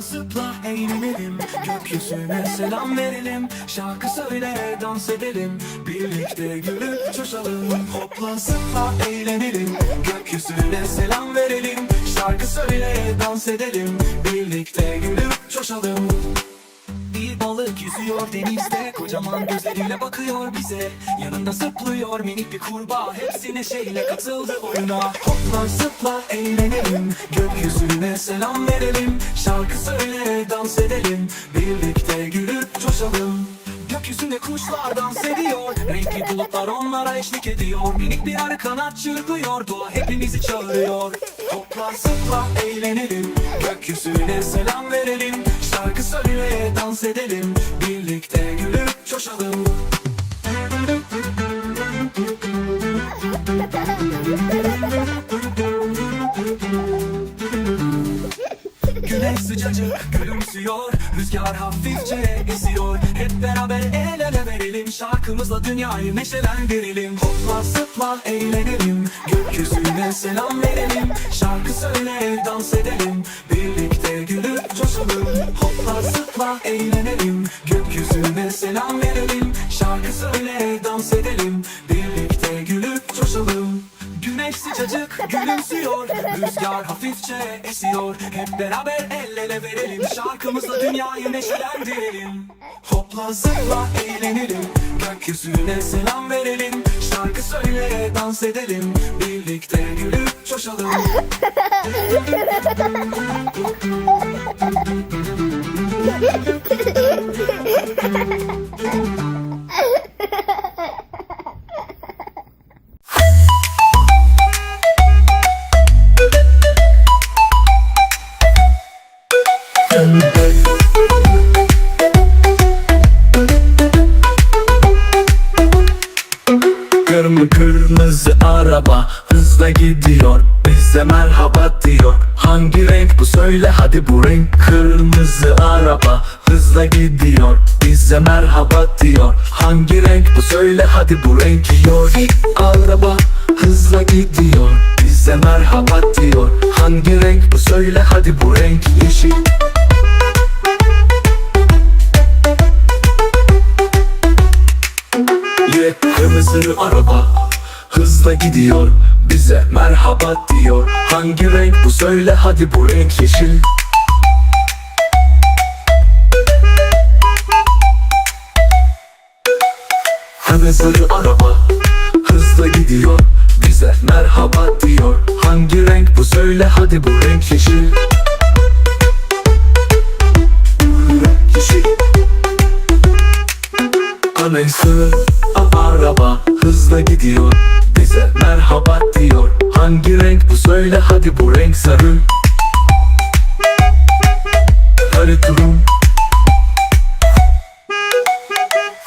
Zıpla eğlenelim. Gökyüzüne selam verelim. Şarkı söyle dans edelim. Birlikte gülüp coşalım. Hopla zıpla eğlenelim. Gökyüzüne selam verelim. Şarkı söyle dans edelim. Birlikte gülüp coşalım balık yüzüyor denizde Kocaman gözleriyle bakıyor bize. Yanında zıplıyor minik bir kurbağa Hepsi neşeyle katıldı oyuna. Hopla zıpla eğlenelim Gökyüzüne selam verelim. Şarkı söyle dans edelim Birlikte kuşlar dans Renkli bulutlar onlara eşlik ediyor. Minik bir arı kanat çırpıyor. Doğa hepimizi çağırıyor. Hopla zıpla eğlenelim. Gökyüzüne selam verelim. Şarkı söyle dans edelim. Birlikte gülüp coşalım. Güneş sıcacık gülümsüyor. Rüzgar hafifçe esiyor Hep beraber el verelim Şarkımızla dünyayı neşelendirelim. Hopla zıpla eğlenelim. Gökyüzüne selam verelim. Şarkı söyle dans edelim. Birlikte gülüp coşalım. Hopla zıpla eğlenelim. Gökyüzüne selam verelim. Şarkı söyle dans edelim. Birlikte gülüp coşalım Güneş sıcacık gülümsüyor. Rüzgar hafifçe esiyor. Hep beraber el ele verelim. Şarkımızla dünyayı neşelendirelim. Hopla zıpla eğlenelim. Gökyüzüne selam verelim. Şarkı söyle dans edelim. Birlikte gülüp coşalım hızla gidiyor Bize merhaba diyor. Hangi renk bu söyle hadi bu renk. Kırmızı araba hızla gidiyor Bize merhaba diyor. Hangi renk bu söyle hadi bu renk Diyor. Araba hızla gidiyor Bize merhaba diyor. Hangi renk bu söyle hadi bu renk Yeşil Hangi renk? Bu söyle hadi bu renk yeşil. Kırmızı araba Hızla gidiyor. Bize merhaba diyor. Hangi renk? Bu söyle hadi bu renk yeşil. Anaysı araba hızla gidiyor Bize merhaba diyor. Hangi renk bu söyle hadi bu renk sarı. Sarı turun.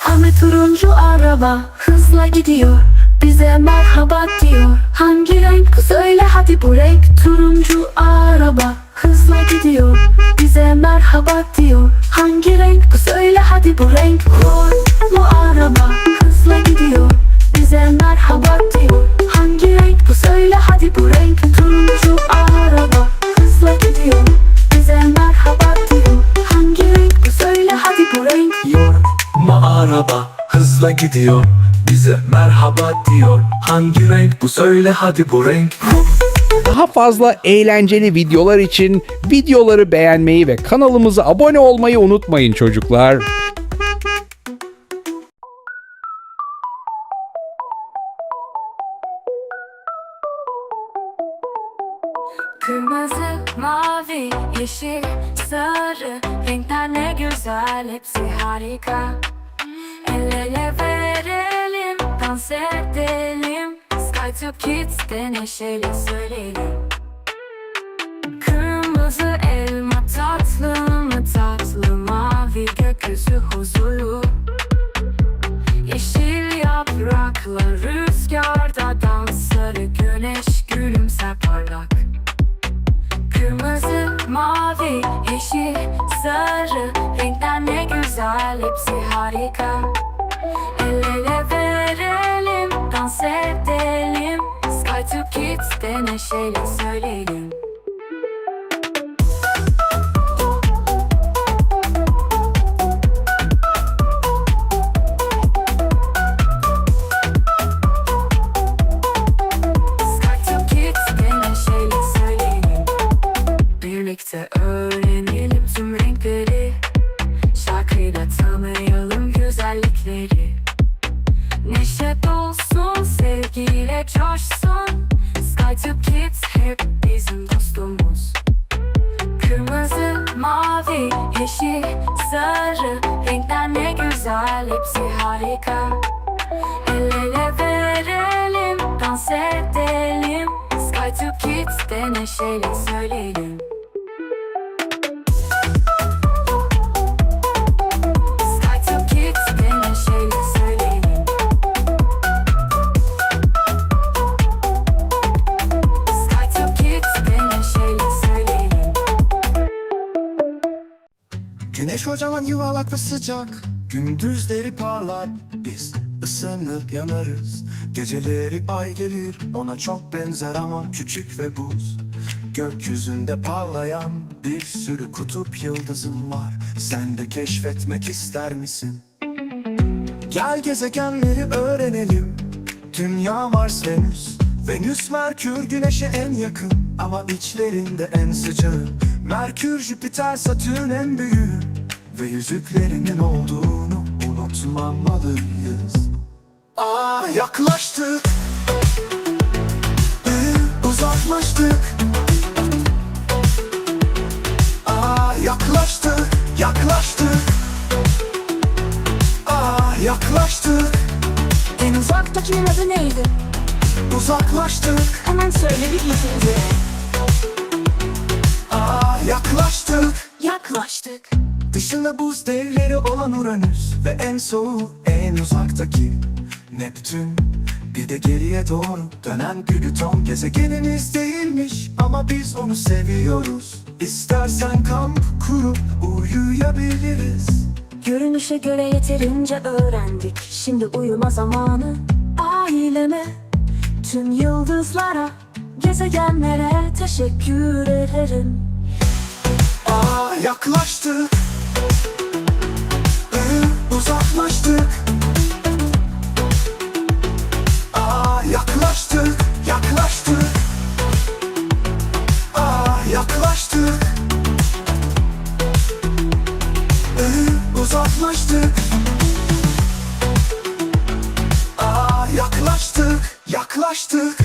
Ahmet turuncu araba hızla gidiyor. Bize merhaba diyor. Hangi renk bu söyle hadi bu renk. Turuncu araba hızla gidiyor. Bize merhaba diyor. Hangi renk bu söyle hadi bu renk. Mor bu araba hızla gidiyor. Bize merhaba diyor araba hızla gidiyor Bize merhaba diyor. Hangi renk bu? Söyle hadi bu renk. Daha fazla eğlenceli videolar için videoları beğenmeyi ve kanalımıza abone olmayı unutmayın çocuklar. Kırmızı, mavi, yeşil, sarı. Renkler ne güzel hepsi harika dans edelim Sky to Kids'te neşeyle söyleyelim. Kırmızı elma tatlı mı tatlı Mavi gökyüzü huzurlu. Yeşil yapraklar rüzgarda dans Sarı güneş gülümser parlak. Kırmızı, mavi, yeşil, sarı Renkler ne güzel hepsi harika. El ele verelim, neşeyle söyleyelim SkyTube Kids hep bizim dostumuz. Kırmızı, mavi, yeşil, sarı Renkler ne güzel, hepsi harika. El ele verelim, dans edelim. SkyTube Kids'te neşeyle söyleyelim Güneş kocaman yuvarlak ve sıcak. Gündüzleri parlar. Biz ısınıp yanarız. Geceleri ay gelir. Ona çok benzer ama küçük ve buz. Gökyüzünde parlayan Bir sürü kutup yıldızım var. Sen de keşfetmek ister misin? Gel gezegenleri öğrenelim. Dünya Mars Venüs Venüs Merkür Güneş'e en yakın. Ama içlerinde en sıcağı Merkür Jüpiter Satürn en büyüğü Ve yüzüklerinin olduğunu unutmamalıyız. Ah yaklaştık. Ee, Uzaklaştık. Ah yaklaştık Yaklaştık. Ah yaklaştık. En uzaktakinin adı neydi? Uzaklaştık. Hemen söyle bir Ah yaklaştık. Yaklaştık. Dışında buz devleri olan Uranüs Ve en soğuğu en uzaktaki Neptün. Bir de geriye doğru dönen Plüton Gezegenimiz değilmiş ama biz onu seviyoruz. İstersen kamp kurup uyuyabiliriz. Görünüşe göre yeterince öğrendik. Şimdi uyuma zamanı. Aileme Tüm yıldızlara Gezegenlere teşekkür ederim Ah yaklaştık. Ee, Uzaklaştık. Ah yaklaştık Yaklaştık. Ah yaklaştık. Ee, Uzaklaştık. Ah yaklaştık Yaklaştık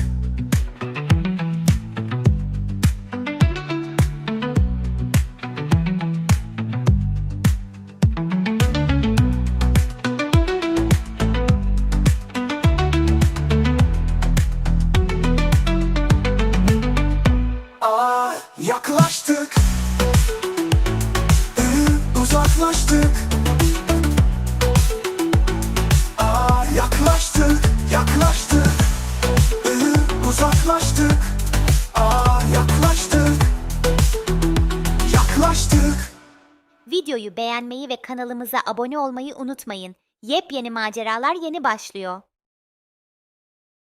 Videoyu beğenmeyi ve kanalımıza abone olmayı unutmayın. Yepyeni maceralar yeni başlıyor.